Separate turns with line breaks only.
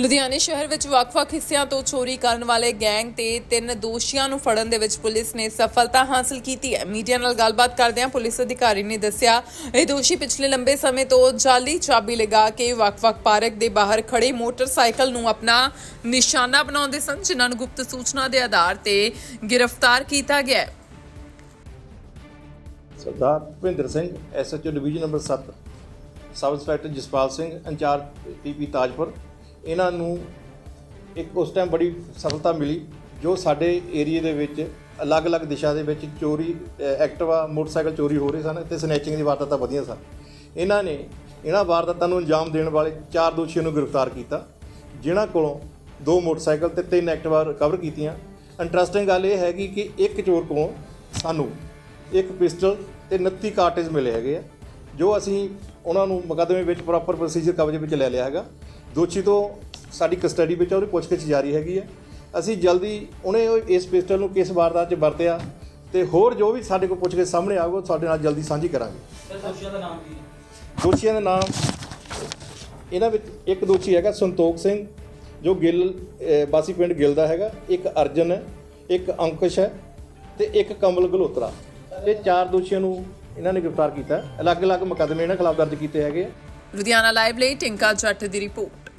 ਲੁਧਿਆਣੇ ਸ਼ਹਿਰ ਵਿੱਚ ਵੱਖ-ਵੱਖ ਹਿੱਸਿਆਂ ਤੋਂ ਚੋਰੀ ਕਰਨ ਵਾਲੇ ਗੈਂਗ ਤੇ ਤਿੰਨ ਦੋਸ਼ੀਆਂ ਨੂੰ ਫੜਨ ਦੇ ਵਿੱਚ ਪੁਲਿਸ ਨੇ ਸਫਲਤਾ ਹਾਸਲ ਕੀਤੀ ਹੈ। ਮੀਡੀਆ ਨਾਲ ਗੱਲਬਾਤ ਕਰਦਿਆਂ ਪੁਲਿਸ ਅਧਿਕਾਰੀ ਨੇ ਦੱਸਿਆ, ਇਹ ਦੋਸ਼ੀ ਪਿਛਲੇ ਲੰਬੇ ਸਮੇਂ ਤੋਂ ਜਾਲੀ ਚਾਬੀ ਲਗਾ ਕੇ ਵੱਖ-ਵੱਖ ਪਾਰਕ ਦੇ ਬਾਹਰ ਖੜੇ ਮੋਟਰਸਾਈਕਲ ਨੂੰ ਆਪਣਾ ਨਿਸ਼ਾਨਾ ਬਣਾਉਂਦੇ ਸਨ, ਜਿਨ੍ਹਾਂ ਨੂੰ ਗੁਪਤ ਸੂਚਨਾ ਦੇ ਆਧਾਰ ਤੇ ਗ੍ਰਿਫਤਾਰ ਕੀਤਾ ਗਿਆ ਹੈ।
Sardar Bhupinder Singh SHO division number 7 sub inspector Jaspal Singh, incharge TP Tajpur ਇਹਨਾਂ ਨੂੰ ਇੱਕ ਉਸ ਟਾਈਮ ਬੜੀ ਸਫਲਤਾ ਮਿਲੀ ਜੋ ਸਾਡੇ ਏਰੀਏ ਦੇ ਵਿੱਚ ਅਲੱਗ-ਅਲੱਗ ਦਿਸ਼ਾ ਦੇ ਵਿੱਚ ਚੋਰੀ ਅ, ਐਕਟਿਵਾ ਮੋਟਰਸਾਈਕਲ ਚੋਰੀ ਹੋ ਰਹੇ ਸਨ ਤੇ ਸਨੈਚਿੰਗ ਦੀ ਵਾਰਦਾਤਾਂ ਵਧੀਆਂ ਸਨ। ਇਹਨਾਂ ਨੇ ਇਹਨਾਂ ਵਾਰਦਾਤਾਂ ਨੂੰ ਅੰਜਾਮ ਦੇਣ ਵਾਲੇ ਚਾਰ ਦੋਸ਼ੀਆਂ ਨੂੰ ਗ੍ਰਿਫਤਾਰ ਕੀਤਾ ਜਿਨ੍ਹਾਂ ਕੋਲੋਂ ਦੋ ਮੋਟਰਸਾਈਕਲ ਤੇ ਤਿੰਨ ਐਕਟਿਵਾ ਰਿਕਵਰ ਕੀਤੀਆਂ। ਇੰਟਰਸਟਿੰਗ ਗੱਲ ਇਹ ਹੈਗੀ ਕਿ ਇੱਕ ਚੋਰ ਕੋਲੋਂ ਸਾਨੂੰ ਇੱਕ ਪਿਸਟਲ ਤੇ 29 ਕਾਰਟੇਜ ਮਿਲੇ ਹੈਗੇ ਆ ਜੋ ਅਸੀਂ ਉਹਨਾਂ ਨੂੰ ਮੁਕੱਦਮੇ ਵਿੱਚ ਪ੍ਰੋਪਰ ਪ੍ਰੋਸੀਜਰ ਕਬਜ਼ੇ ਵਿੱਚ ਲੈ ਲਿਆ ਹੈਗਾ। ਦੋਸ਼ੀ ਤੋਂ ਸਾਡੀ ਕਸਟਡੀ ਵਿੱਚ ਉਹਦੀ ਪੁੱਛਗਿੱਛ ਜਾਰੀ ਹੈਗੀ ਹੈ। ਅਸੀਂ ਜਲਦੀ ਉਹਨੇ ਉਹ ਇਸ ਪਿਸਟਲ ਨੂੰ ਕਿਸ ਵਾਰਦਾਤ 'ਚ ਵਰਤਿਆ ਤੇ ਹੋਰ ਜੋ ਵੀ ਸਾਡੇ ਕੋਲ ਪੁੱਛਗਿੱਛ ਸਾਹਮਣੇ ਆਊਗਾ ਉਹ ਸਾਡੇ ਨਾਲ ਜਲਦੀ ਸਾਂਝੀ ਕਰਾਂਗੇ।
ਸਰ ਦੋਸ਼ੀਆਂ ਦਾ ਨਾਮ ਕੀ ਹੈ?
ਦੋਸ਼ੀਆਂ ਦਾ ਨਾਮ ਇਹਨਾਂ ਵਿੱਚ ਇੱਕ ਦੋਸ਼ੀ ਹੈਗਾ ਸੰਤੋਖ ਸਿੰਘ ਜੋ ਗਿੱਲ ਬਾਸੀ ਪਿੰਡ ਗਿੱਲ ਦਾ ਹੈਗਾ। ਇੱਕ ਅਰਜਨ ਹੈ ਇੱਕ ਅੰਕੁਸ਼ ਹੈ ਤੇ ਇੱਕ ਕਮਲ ਗਲੋਤਰਾ। ਇਹ ਚਾਰ ਦੋਸ਼ੀਆਂ ਨੂੰ ਇਹਨਾਂ ਨੇ ਗ੍ਰਿਫਤਾਰ ਕੀਤਾ। ਹੈ। ਅਲੱਗ-ਅਲੱਗ ਮੁਕੱਦਮੇ ਇਹਨਾਂ ਖਿਲਾਫ ਦਰਜ ਕੀਤੇ ਹੈਗੇ
ਲੁਧਿਆਣਾ ਲਾਈਵ ਲਈ ਟਿੰਕਾ ਜੱਟ ਦੀ ਰਿਪੋਰਟ।